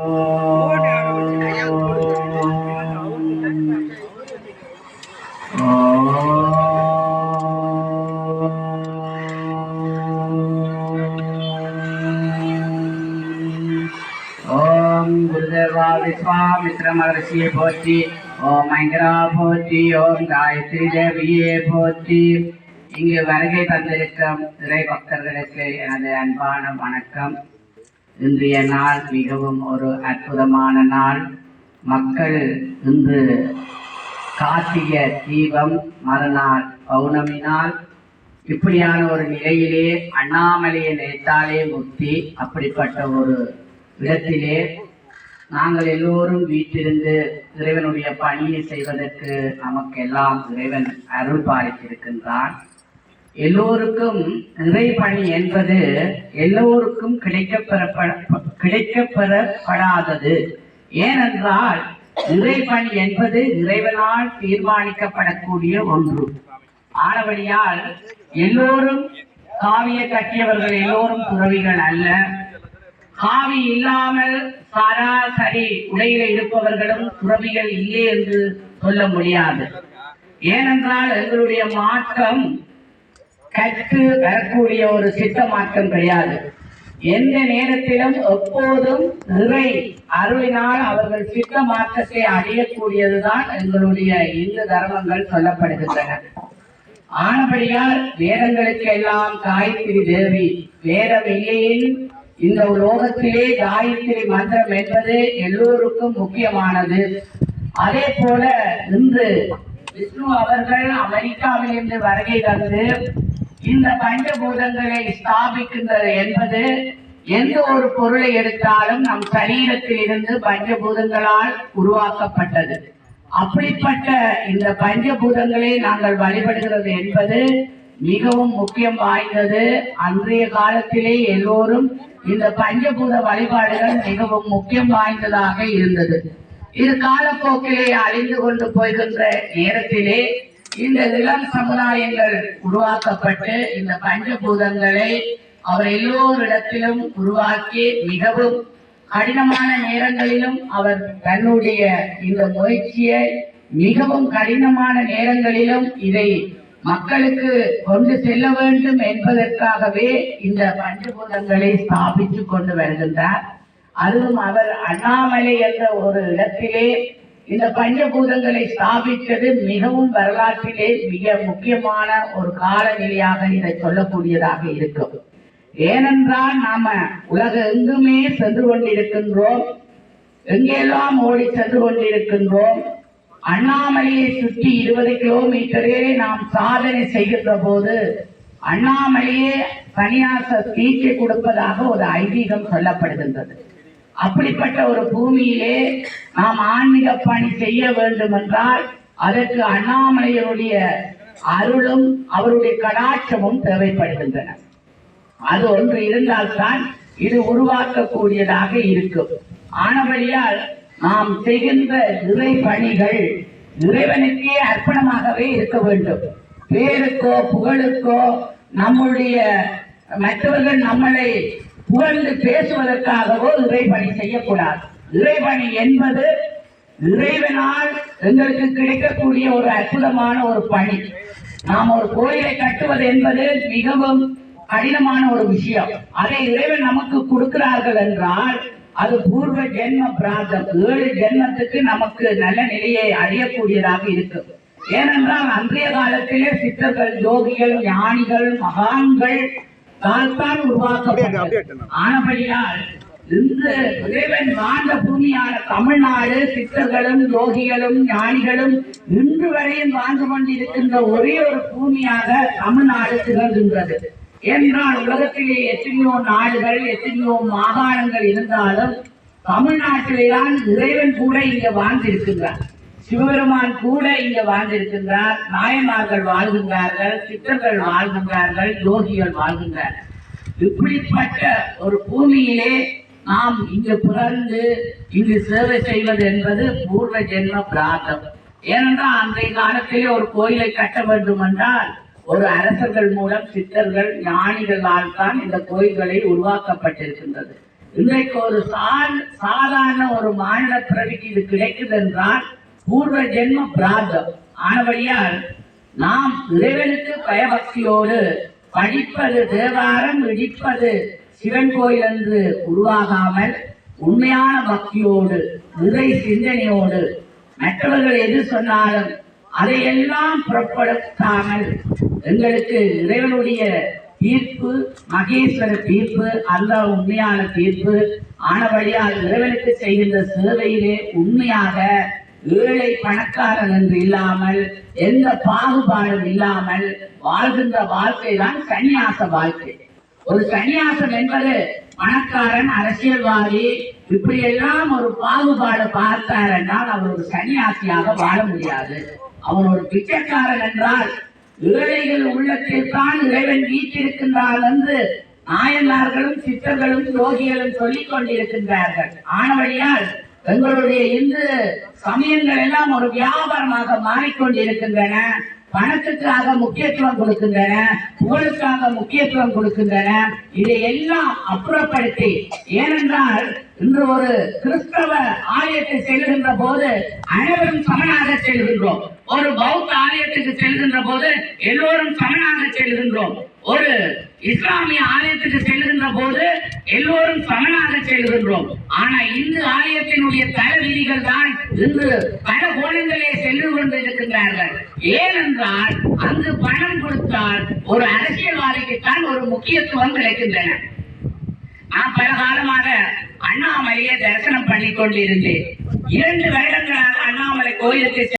ஓம் குருதேவா விஸ்வாமித்ர போற்றி ஓம் ஐங்கரா போற்றி ஓம் காயத்ரி தேவியே போற்றி இங்கு வருகை தந்திருக்கும் திரை பக்தர்களுக்கு எனது அன்பான வணக்கம். இன்றைய நாள் மிகவும் ஒரு அற்புதமான நாள். மக்கள் இன்று கார்த்திகை தீபம் மறுநாள் பௌர்ணமி நாள் இப்படியான ஒரு நிலையிலே அண்ணாமலையை நினைத்தாலே முக்தி அப்படிப்பட்ட ஒரு இடத்திலே நாங்கள் எல்லோரும் வீட்டிலிருந்து இறைவனுடைய பணியை செய்வதற்கு நமக்கெல்லாம் இறைவன் அருள் பாலித்திருக்கின்றான் எல்லோருக்கும் இறை பணி என்பது எல்லோருக்கும் கிடைக்கப்பெறப்ப கிடைக்கப்பெறப்படாதது. ஏனென்றால் இறை பணி என்பது இறைவனால் தீர்மானிக்கப்படக்கூடிய ஒன்று. ஆனபடியால் எல்லோரும் காவிய கட்டியவர்கள் எல்லோரும் துறவிகள் அல்ல. காவி இல்லாமல் சராசரி உடையில இருப்பவர்களும் துறவிகள் இல்லை என்று சொல்ல முடியாது. ஏனென்றால் எங்களுடைய மாற்றம் கற்று வரக்கூடிய ஒரு சித்த மாற்றம் கிடையாது. எந்த நேரத்திலும் எப்போதும் இறை அருளினால் அவர்கள் சித்த மாற்றத்தை அடையக்கூடியதுதான் எங்களுடைய இந்து தர்மங்கள் சொல்லப்படுகின்றன. ஆனபடியால் வேதங்களுக்கு எல்லாம் காயத்ரி தேவி வேதம் இல்லையில் இந்த உலோகத்திலே காயத்ரி மந்திரம் என்பது எல்லோருக்கும் முக்கியமானது. அதே போல இன்று விஷ்ணு அவர்கள் அமெரிக்காவிலிருந்து வருகை தந்து இந்த பஞ்சபூதங்களை ஸ்தாபிக்கின்றது என்பது எந்த ஒரு பொருளை எடுத்தாலும் நம் சரீரத்தில் இருந்து பஞ்சபூதங்களால் உருவாக்கப்பட்டது. அப்படிப்பட்ட இந்த பஞ்சபூதங்களை நாங்கள் வழிபடுகிறது என்பது மிகவும் முக்கியம் வாய்ந்தது. அன்றைய காலத்திலே எல்லோரும் இந்த பஞ்சபூத வழிபாடுகள் மிகவும் முக்கியம் வாய்ந்ததாக இருந்தது. இது காலப்போக்கிலே அழிந்து கொண்டு போகின்ற நேரத்திலே இந்த இளம் சமுதாயங்கள் உருவாக்கப்பட்டு இந்த பஞ்சபூதங்களை அவர் எல்லோரிடத்திலும் உருவாக்கி மிகவும் கடினமான நேரங்களிலும் அவர் தன்னுடைய இந்த முயற்சியை மிகவும் கடினமான நேரங்களிலும் இதை மக்களுக்கு கொண்டு செல்ல வேண்டும் என்பதற்காகவே இந்த பஞ்சபூதங்களை ஸ்தாபித்து கொண்டு வருகின்றார். அதுவும் அவர் அண்ணாமலை என்ற ஒரு இடத்திலே இந்த பஞ்சபூதங்களை ஸ்தாபித்தது மிகவும் வரலாற்றிலே மிக முக்கியமான ஒரு காலநிலையாக இதை சொல்லக்கூடியதாக இருக்கும். ஏனென்றால் நாம உலக எங்குமே சென்று கொண்டிருக்கின்றோம். எங்கெல்லாம் ஓடி சென்று கொண்டிருக்கின்றோம். அண்ணாமலையை சுற்றி இருபது கிலோமீட்டரே நாம் சாதனை செய்கின்ற போது அண்ணாமலையே சன்னியாச தீட்சை கொடுப்பதாக ஒரு ஐதீகம் சொல்லப்படுகின்றது. அப்படிப்பட்ட ஒரு பூமியிலே நாம் ஆன்மீக பணி செய்ய வேண்டும் என்றால் அதற்கு அண்ணாமலையருடைய அருளும் அவருடைய கடாட்சமும் தேவைப்படுகின்றன. அது ஒன்று இருந்தால்தான் இது உருவாக்கக்கூடியதாக இருக்கும். ஆனபடியால் நாம் செய்கின்ற இறை பணிகள் இறைவனுக்கே அர்ப்பணமாகவே இருக்க வேண்டும். பேருக்கோ புகழுக்கோ நம்முடைய மற்றவர்கள் நம்மளை புகழ்ந்து பேசுவதற்காகவோ இறைபணி செய்யக்கூடாது. இறைபணி என்பது இறைவனால் எங்களுக்கு கிடைக்கக்கூடிய ஒரு அற்புதமான ஒரு பணி. நாம் ஒரு கோயிலை கட்டுவது என்பது மிகவும் கடினமான ஒரு விஷயம். அதை இறைவன் நமக்கு கொடுக்கிறார்கள் என்றால் அது பூர்வ ஜென்ம பிராந்தம் ஏழு ஜென்மத்துக்கு நமக்கு நல்ல நிலையை அடையக்கூடியதாக இருக்கும். ஏனென்றால் அன்றைய காலத்திலே சித்தர்கள் யோகிகள் ஞானிகள் மகான்கள் தான் உருவாக்கப்பட்டது. ஆனபடியால் இன்று இறைவன் வாழ்ந்த பூமியான தமிழ்நாடு சித்தர்களும் யோகிகளும் ஞானிகளும் இன்று வரையும் வாழ்ந்து கொண்டிருக்கின்ற ஒரே ஒரு பூமியாக தமிழ்நாடு திகழ்கின்றது. என்றால் உலகத்திலே எத்தனையோ நாடுகள் எத்தனையோ மாகாணங்கள் இருந்தாலும் தமிழ்நாட்டிலே தான் இறைவன் கூட இங்க வாழ்ந்திருக்கின்றார். சிவபெருமான் கூட இங்க வாழ்ந்திருக்கின்றார். நாயமார்கள் வாழ்கின்றார்கள் சித்தர்கள் வாழ்கின்றார்கள் யோகிகள் வாழ்கின்றார்கள். இப்படிப்பட்ட ஒரு பூமியிலே நாம் இங்கு பிறந்து இங்கு சேவை செய்வது என்பது பூர்வ ஜென்ம பிராதம் ஏனென்றால் அன்றைய காலத்திலே ஒரு கோயிலை கட்ட வேண்டும் என்றால் ஒரு அரசர்கள் மூலம் சித்தர்கள் ஞானிகளால் தான் இந்த கோயில்களை உருவாக்கப்பட்டிருக்கின்றது. இன்றைக்கு ஒரு சாதாரண ஒரு மாநில பிறவிக்கு இது கிடைக்குது என்றால் பூர்வ ஜென்ம பிரார்த்தம் ஆனபடியால் நாம் இறைவனுக்கு பயபக்தியோடு படிப்பது தேவாரம் இடிப்பது சிவன் கோயில் என்று உருவாகாமல் உண்மையான பக்தியோடு இறை சிந்தனையோடு மற்றவர்கள் எது சொன்னாலும் அதையெல்லாம் புறப்படுத்தாமல் எங்களுக்கு இறைவனுடைய தீர்ப்பு மகேஸ்வர தீர்ப்பு அல்ல உண்மையான தீர்ப்பு ஆனபடியால் இறைவனுக்கு செய்கின்ற சேவையிலே உண்மையாக ஏழை பணக்காரன் என்று இல்லாமல் எந்த பாகுபாடும் இல்லாமல் வாழ்கின்ற வாழ்க்கை தான் சன்னியாச வாழ்க்கை. ஒரு சன்னியாசம் என்பது பணக்காரன் அரசியல்வாதி இப்படி எல்லாம் ஒரு பாகுபாடு பார்த்தார் என்றால் அவர் ஒரு சன்னியாசியாக வாழ முடியாது. அவன் ஒரு பிச்சைக்காரன் என்றால் ஏழைகள் உள்ளத்தில் தான் இறைவன் வீட்டிருக்கின்றான் என்று நாயன்மார்களும் சித்தர்களும் யோகிகளும் சொல்லிக் கொண்டிருக்கின்றார்கள். ஆனவழியால் எங்களுடைய இந்து சமயங்கள் எல்லாம் ஒரு வியாபாரமாக மாறிக்கொண்டிருக்கின்றன. பணத்துக்காக முக்கியத்துவம் கொடுக்கின்றன. புகழுக்காக முக்கியத்துவம் கொடுக்கின்றன. இதை எல்லாம் அப்புறப்படுத்தி ஏனென்றால் இன்று ஒரு கிறிஸ்தவ ஆலயத்தை செல்கின்ற போது அனைவரும் சமனாக செல்கின்றோம் ஒரு பௌத்த ஆலயத்துக்கு செல்கின்ற போது எல்லோரும் சமனாக செல்கின்றோம் ஒரு இஸ்லாமிய ஆலயத்துக்கு செல்கின்ற போது எல்லோரும் சமனாக செல்கின்றோம் ஆனா இந்து ஆலயத்தினுடைய தர விதிகள் தான் இன்று பல கோணங்களே சென்று கொண்டிருக்கின்றார்கள். ஏனென்றால் அங்கு பணம் கொடுத்தால் ஒரு அரசியல்வாதிக்குத்தான் ஒரு முக்கியத்துவம் கிடைக்கின்றன. நான் பல காலமாக அண்ணாமலையை தரிசனம் பண்ணி கொண்டிருந்தேன் இரண்டு வருடங்களாக அண்ணாமலை கோயிலுக்கு